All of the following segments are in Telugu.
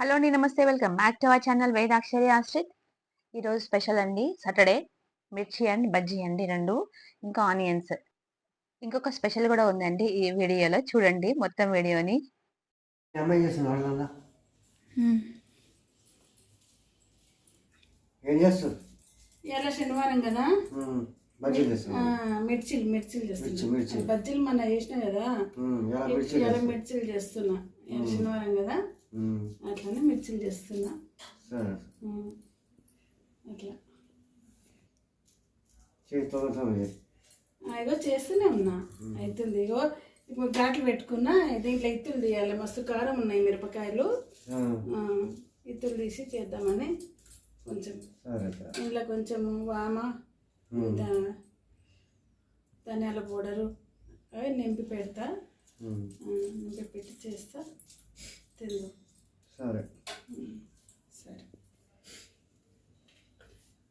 హలో అండి నమస్తే. Welcome back to our channel Vedakshari Ashrith. ఈరోజు స్పెషల్ అండి సాటర్డే. మిర్చి అండ్ బజ్జీ అండి రెండు ఇంకా ఆనియన్స్. ఇంకొక స్పెషల్ కూడా ఉందండి ఈ వీడియోలో చూడండి మొత్తం వీడియోని. శనివారం కదా? మిర్చిలు మిర్చిలు చేస్తున్నా. బజ్జీలు మన చేసిన కదా? ఎలా మిర్చిలు చేస్తున్నా. శనివారం కదా? అట్లనే మిర్చిలు చేస్తున్నా. అట్లా. ఇగో చేస్తూనే ఉన్నా. అవుతుంది ఇగో ఇప్పుడు ఘాట్లు పెట్టుకున్నా దీంట్లో ఇత్తులు తీయాలి. మస్తు కారం ఉన్నాయి మిరపకాయలు. ఇత్తులు తీసి చేద్దామని కొంచెం. ఇంట్లో కొంచెం వామ ధనియాల పౌడరు అవి నింపి పెడతా. నింపి పెట్టి చేస్తా. తిందు సరే. సరే.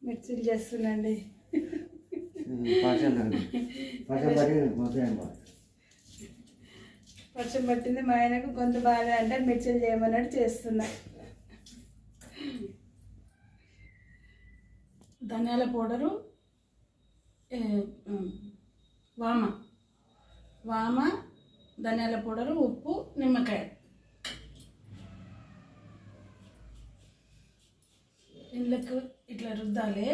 మిర్చిలు మొత్తం వర్షం పట్టింది మా ఆయనకు కొంత బాగా అంటే మిర్చిలు చేయమన్నట్టు చేస్తున్నా. ధనియాల పౌడరు వామ. వామ ధనియాల పౌడరు ఉప్పు నిమ్మకాయ. ఇళ్ళకు ఇట్లా రుద్దాలి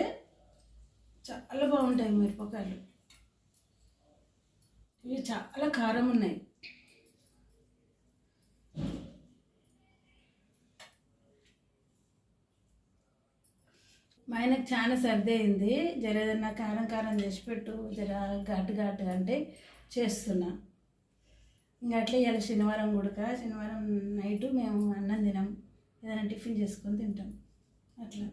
చాలా బాగుంటాయి మిరపకాయలు. ఇవి చాలా కారం ఉన్నాయి. మా ఆయనకు చాలా సర్ది అయింది. జర ఏదన్నా కారం కారం చేసి పెట్టు జర ఘాటు ఘాటు అంటే చేస్తున్నా. ఇంకా అట్లే ఇవాళ శనివారం కూడక శనివారం నైట్ మేము అన్నం తినాం. ఏదైనా టిఫిన్ చేసుకొని తింటాం. అట్లా.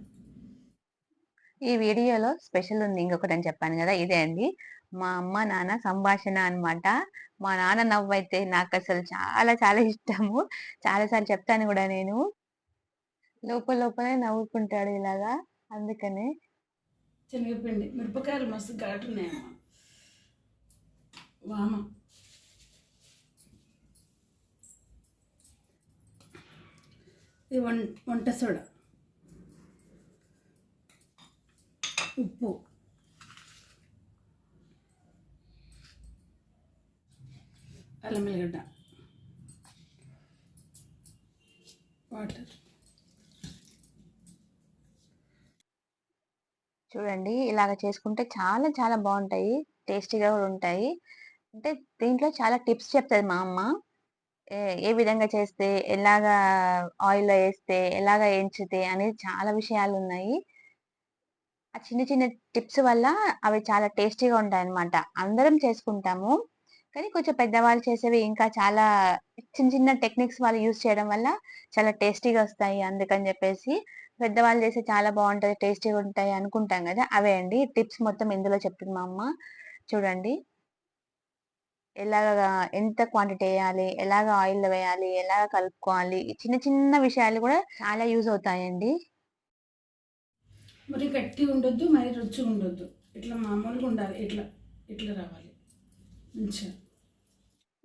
ఈ వీడియోలో స్పెషల్ ఉంది. ఇంకొకటి అని చెప్పాను కదా ఇదే అండి. మా అమ్మ నాన్న సంభాషణ అన్నమాట. మా నాన్న నవ్వు అయితే నాకు అసలు చాలా చాలా ఇష్టము. చాలాసార్లు చెప్తాను కూడా నేను. లోపల లోపలే నవ్వుకుంటాడు ఇలాగా. అందుకనే. శనగపిండి మిరపకాయలు మస్తు ఘాటు వామ. ఇది వంట సోడా. ఉప్పు అల్లం ఎల్లిగడ్డ వాటర్. చూడండి ఇలాగ చేసుకుంటే చాలా చాలా బాగుంటాయి. టేస్టీగా కూడా ఉంటాయి. అంటే దీంట్లో చాలా టిప్స్ చెప్తుంది మా అమ్మ. ఏ ఏ విధంగా చేస్తే ఎలాగా ఆయిల్లో వేస్తే ఎలాగా ఎంచితే అనేది చాలా విషయాలు ఉన్నాయి. ఆ చిన్న చిన్న టిప్స్ వల్ల అవి చాలా టేస్టీగా ఉంటాయి అన్నమాట అందరం చేసుకుంటాము. కానీ కొంచెం పెద్దవాళ్ళు చేసేవి ఇంకా చాలా చిన్న చిన్న టెక్నిక్స్ వాళ్ళు యూజ్ చేయడం వల్ల చాలా టేస్టీగా వస్తాయి అందుకని చెప్పేసి పెద్దవాళ్ళు చేస్తే చాలా బాగుంటుంది టేస్టీగా ఉంటాయి అనుకుంటాం కదా. అవే అండి టిప్స్ మొత్తం ఇందులో చెప్తుంది మా అమ్మ. చూడండి. ఎలాగా ఎంత క్వాంటిటీ వేయాలి ఎలాగ ఆయిల్ వేయాలి ఎలాగ కలుపుకోవాలి చిన్న చిన్న విషయాలు కూడా చాలా యూజ్ అవుతాయండి. మరి గట్టి ఉండొద్దు మరి రుచి ఉండొద్దు. ఇట్లా మామూలుగా ఉండాలి ఇట్లా ఇట్లా రావాలి. మంచిగా.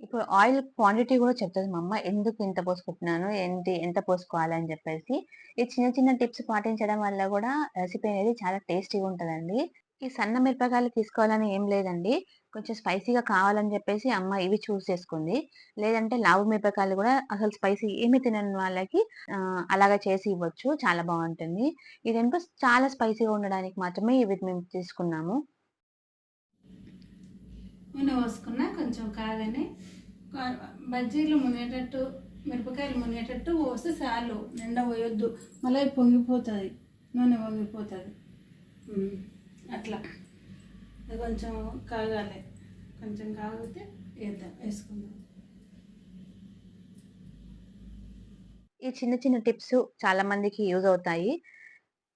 ఇప్పుడు ఆయిల్ క్వాంటిటీ కూడా చెప్తుంది మా అమ్మ. ఎందుకు ఇంత పోసుకుంటున్నాను ఏంటి ఎంత పోసుకోవాలి అని చెప్పేసి. ఈ చిన్న చిన్న టిప్స్ పాటించడం వల్ల కూడా రెసిపీ అనేది చాలా టేస్టీగా ఉంటుందండి. ఈ సన్న మిరపకాయలు తీసుకోవాలని ఏం లేదండి. కొంచెం స్పైసీగా కావాలని చెప్పేసి అమ్మ ఇవి చూస్ చేసుకుంది. లేదంటే లావు మిరపకాయలు కూడా అసలు స్పైసీ ఏమి తినని వాళ్ళకి అలాగా చేసి ఇవ్వచ్చు. చాలా బాగుంటుంది. ఇదేంటో చాలా స్పైసీగా ఉండడానికి మాత్రమే ఇవి మేము తీసుకున్నాము. నూనె పోసుకున్నా కొంచెం కాగానే బజ్జీలు మునిగేటట్టు మిరపకాయలు మునిగేటట్టు పోస్తే చాలు నిండా పోయొద్దు. మళ్ళీ పొంగిపోతుంది. నూనె పొంగిపోతుంది. అట్లా. అది కొంచెం కాగాలి. కొంచెం కాగితే వేద్దాం వేసుకుందాం. ఈ చిన్న చిన్న టిప్స్ చాలా మందికి యూజ్ అవుతాయి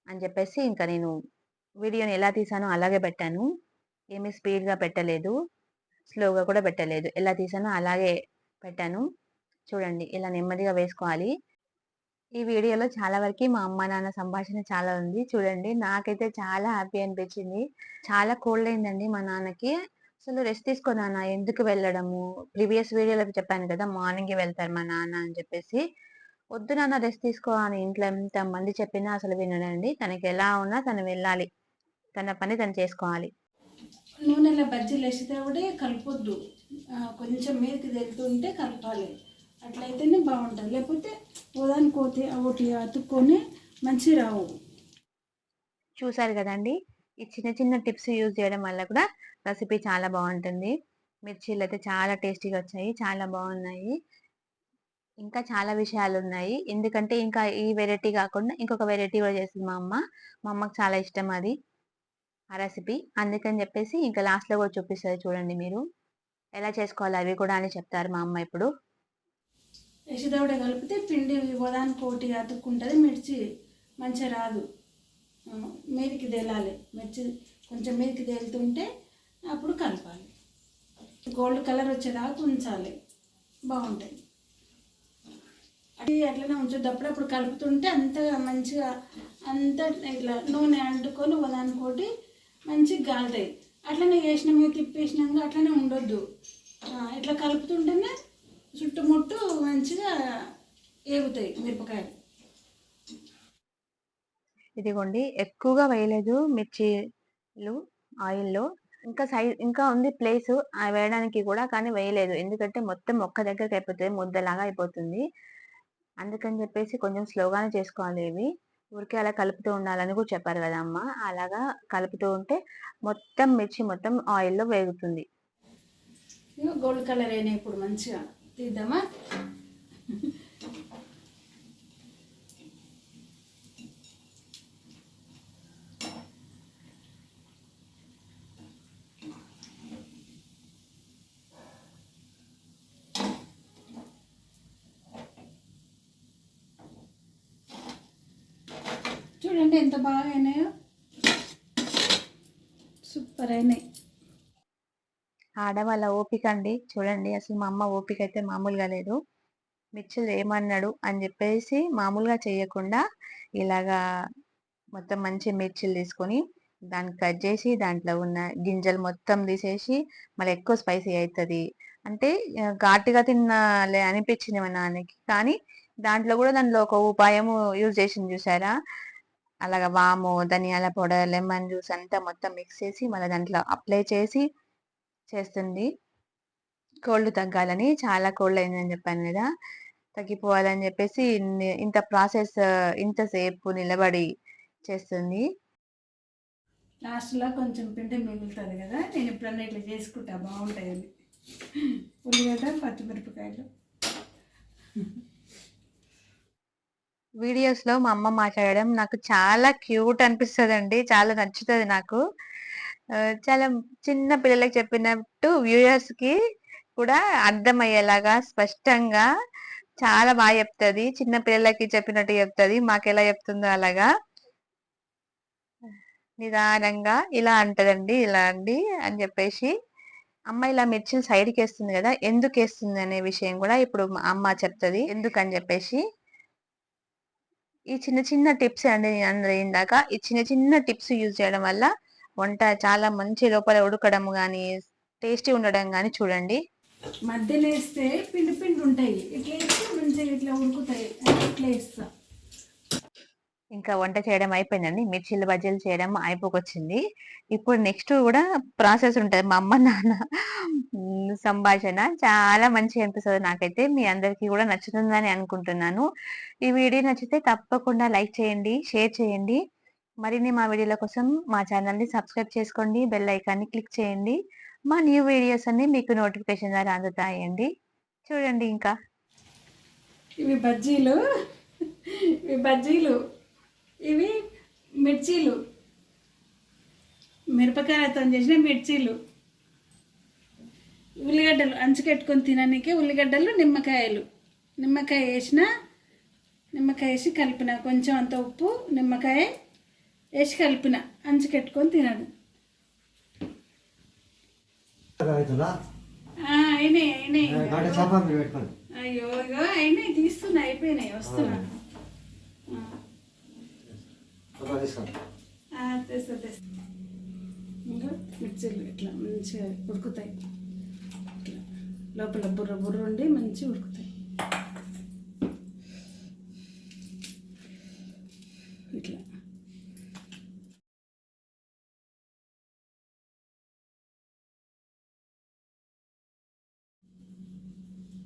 అని చెప్పేసి ఇంకా నేను వీడియోని ఎలా తీసానో అలాగే పెట్టాను. ఏమీ స్పీడ్గా పెట్టలేదు స్లోగా కూడా పెట్టలేదు. ఎలా తీసానో అలాగే పెట్టాను. చూడండి ఇలా నెమ్మదిగా వేసుకోవాలి. ఈ వీడియోలో చాలా వరకు మా అమ్మ నాన్న సంభాషణ చాలా ఉంది. చూడండి నాకైతే చాలా హ్యాపీ అనిపించింది. చాలా కోల్డ్ అయిందండి మా నాన్నకి. అసలు రెస్ట్ తీసుకో నాన్న ఎందుకు వెళ్ళడము? ప్రీవియస్ వీడియోలో చెప్పాను కదా మార్నింగ్ వెళ్తారు మా నాన్న అని చెప్పేసి. వద్దు నాన్న రెస్ట్ తీసుకో అని ఇంట్లో ఎంత మంది చెప్పినా అసలు వినడండి. తనకి ఎలా ఉన్నా తను వెళ్ళాలి. తన పని తను చేసుకోవాలి. నూనెలో బజ్జీలు వేసేటప్పుడే కలపొద్దు. కొంచెం మీదకి తెలుతుంటే కలపాలి. అట్లయితేనే బాగుంటుంది. లేకపోతే ఉదానికి పోతే ఒకటి అతుక్కొని మంచి రావు. చూసారు కదండి? ఈ చిన్న చిన్న టిప్స్ యూజ్ చేయడం వల్ల కూడా రెసిపీ చాలా బాగుంటుంది. మిర్చీలు అయితే చాలా టేస్టీగా వచ్చాయి చాలా బాగున్నాయి. ఇంకా చాలా విషయాలు ఉన్నాయి. ఎందుకంటే ఇంకా ఈ వెరైటీ కాకుండా ఇంకొక వెరైటీ కూడా చేసింది మా అమ్మ. మా అమ్మకి చాలా ఇష్టం అది ఆ రెసిపీ. అందుకని చెప్పేసి ఇంకా లాస్ట్లో కూడా చూపిస్తుంది చూడండి మీరు. ఎలా చేసుకోవాలి అవి కూడా అని చెప్తారు మా అమ్మ ఇప్పుడు. వేసేటప్పుడే కలిపితే పిండి ఉదానికి ఒకటి అతుక్కుంటుంది మిర్చి మంచిగా రాదు. మీదికి తేలాలి. మిర్చి కొంచెం మీదికి తేలుతుంటే అప్పుడు కలపాలి. గోల్డ్ కలర్ వచ్చేదాకా ఉంచాలి. బాగుంటుంది అది అట్లనే ఉంచొద్దు. అప్పుడప్పుడు కలుపుతుంటే అంతగా మంచిగా అంత ఇట్లా నూనె అంటుకొని ఒకదానికోటి మంచిగా గాలుతాయి. అట్లనే వేసినాము మీద తిప్పేసినాక అట్లనే ఉండొద్దు. ఇట్లా కలుపుతుంటేనే చుట్టుముట్టు మంచిగా ఏగుతాయి మిరపకాయలు. ఇదిగోండి ఎక్కువగా వేయలేదు మిర్చీలు ఆయిల్లో. ఇంకా సైజ్ ఇంకా ఉంది ప్లేస్ వేయడానికి కూడా కానీ వేయలేదు. ఎందుకంటే మొత్తం ఒక్క దగ్గరికి అయిపోతుంది ముద్దలాగా అయిపోతుంది. అందుకని చెప్పేసి కొంచెం స్లోగానే చేసుకోవాలి ఇవి. ఊరికే అలా కలుపుతూ ఉండాలని కూడా చెప్పారు కదా అమ్మ. అలాగా కలుపుతూ ఉంటే మొత్తం మిర్చి మొత్తం ఆయిల్లో వేగుతుంది. గోల్డ్ కలర్ అయినాయి ఇప్పుడు మంచిగా. తీద్దామా చూడండి ఎంత బాగా అయినాయో. సూపర్ అయినాయి. ఆడవాళ్ళ ఓపిక అండి చూడండి అసలు మా అమ్మ ఓపిక అయితే మామూలుగా లేదు. మిర్చిలు ఏమన్నాడు అని చెప్పేసి మామూలుగా చేయకుండా ఇలాగా మొత్తం మంచి మిర్చిలు తీసుకొని దాన్ని కట్ చేసి దాంట్లో ఉన్న గింజలు మొత్తం తీసేసి మళ్ళీ ఎక్కువ స్పైసీ అవుతుంది. అంటే ఘాటుగా తిన్నాలే అనిపించింది మా నాన్నకి. కానీ దాంట్లో కూడా దాంట్లో ఒక ఉపాయం యూజ్ చేసింది చూసారా? అలాగా వాము ధనియాల పౌడర్ లెమన్ జ్యూస్ అంతా మొత్తం మిక్స్ చేసి మళ్ళీ దాంట్లో అప్లై చేసి చేస్తుంది. కోల్డ్ తగ్గాలని చాలా కోల్డ్ అయిందని చెప్పాను కదా! తగ్గిపోవాలని చెప్పేసి ఇంత ప్రాసెస్ ఇంతసేపు నిలబడి చేస్తుంది. లాస్ట్లో కొంచెం పిండి మిగులుతుంది కదా! నేను ఎప్పుడన్నా ఇట్లా చేసుకుంటా బాగుంటాయని ఉల్లిగడ్డ పచ్చిమిరపకాయలు. వీడియోస్లో మా అమ్మ మాట్లాడడం నాకు చాలా క్యూట్ అనిపిస్తుంది అండి చాలా నచ్చుతుంది నాకు. చాలా చిన్న పిల్లలకి చెప్పినట్టు వ్యూయర్స్కి కూడా అర్థమయ్యేలాగా స్పష్టంగా చాలా బాగా చెప్తుంది. చిన్న పిల్లలకి చెప్పినట్టు చెప్తుంది. మాకు ఎలా చెప్తుందో అలాగా. నిదానంగా ఇలా అంటదండి ఇలా అండి అని చెప్పేసి అమ్మ ఇలా మిర్చిలు సైడ్కి వేస్తుంది కదా ఎందుకు వేస్తుంది అనే విషయం కూడా ఇప్పుడు అమ్మ చెప్తుంది. ఎందుకని చెప్పేసి ఈ చిన్న చిన్న టిప్స్ అండి నేను ఇందాక ఈ చిన్న చిన్న టిప్స్ యూజ్ చేయడం వల్ల వంట చాలా మంచి లోపల ఉడకడం కానీ టేస్టీ ఉండడం కానీ చూడండి. మధ్యలో వేస్తే పిండి పిండి ఉంటాయి. ఇట్లా వేస్తే మంచిగా ఇట్లా ఉడుకుతాయి. ఇట్లా వేస్తా. ఇంకా వంట చేయడం అయిపోయిందండి. మిర్చిలు బజ్జీలు చేయడం అయిపోకొచ్చింది. ఇప్పుడు నెక్స్ట్ కూడా ప్రాసెస్ ఉంటది. మా అమ్మ నాన్న సంభాషణ చాలా మంచిగా అనిపిస్తుంది నాకైతే. మీ అందరికీ కూడా నచ్చుతుందని అనుకుంటున్నాను. ఈ వీడియో నచ్చితే తప్పకుండా లైక్ చేయండి షేర్ చేయండి. మరిన్ని మా వీడియోల కోసం మా ఛానల్ని సబ్స్క్రైబ్ చేసుకోండి బెల్ ఐకాన్ని క్లిక్ చేయండి. మా న్యూ వీడియోస్ అన్ని మీకు నోటిఫికేషన్ ద్వారా అందుతాయండి. చూడండి ఇంకా. ఇవి బజ్జీలు ఇవి బజ్జీలు ఇవి మిర్చీలు. మిరపకాయలతో చేసిన మిర్చీలు. ఉల్లిగడ్డలు అంచుకెట్టుకొని తినడానికి ఉల్లిగడ్డలు నిమ్మకాయలు. నిమ్మకాయ వేసిన నిమ్మకాయ వేసి కలిపిన కొంచెం అంత ఉప్పు నిమ్మకాయ వేసి కలిపిన. తినడు చేప మీరు పెట్టుకోండి. అయ్యో ఇగో అయినాయి తీస్తున్నా అయిపోయినాయి వస్తున్నా. తెస్తా ఇంకా మిర్చీలు ఇట్లా మంచిగా ఉడుకుతాయి. ఇట్లా. లోపల బుర్ర బుర్ర ఉండి మంచిగా ఉడుకుతాయి ఇట్లా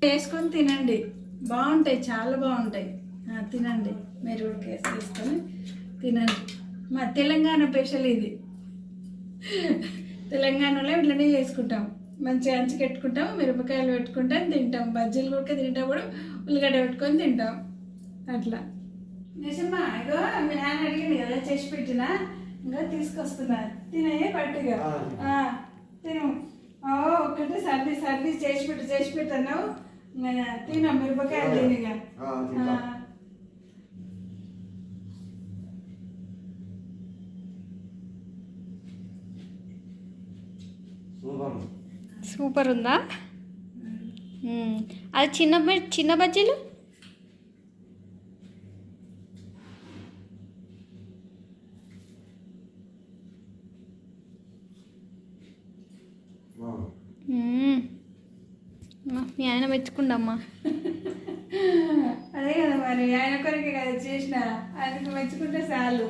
వేసుకొని తినండి. బాగుంటాయి చాలా బాగుంటాయి. ఆ, తినండి. మీరు కూడా కేసు వేసుకొని తినండి. మా తెలంగాణ స్పెషల్ ఇది. తెలంగాణలో ఇట్లనే చేసుకుంటాం. మంచిగా అంచి పెట్టుకుంటాం మిరపకాయలు పెట్టుకుంటాం తింటాం. బజ్జీలు కూడా తింటప్పుడు ఉల్లిగడ్డ పెట్టుకొని తింటాం. అట్లా. నిజమ్మా ఇగో మీ నాన్న అడిగింది కదా చేసి పెట్టినా? ఇంకా తీసుకొస్తున్నా. తినే పట్టుగా. ఆ, తిను. ఓ ఒకటి సర్ది సర్ది చేసి పెట్టు చేసి పెట్టన్నావు తిన మిరపకాయలు తినిగా. సూపర్ ఉందా. అది చిన్న చిన్న బజ్జీలు బాగుంది మ్మ్. మీ ఆయన మెచ్చుకుండమ్మా. అదే కదా మరి ఆయన కొరకే కదా చేసిన. ఆయనకు మెచ్చుకుంటే చాలు.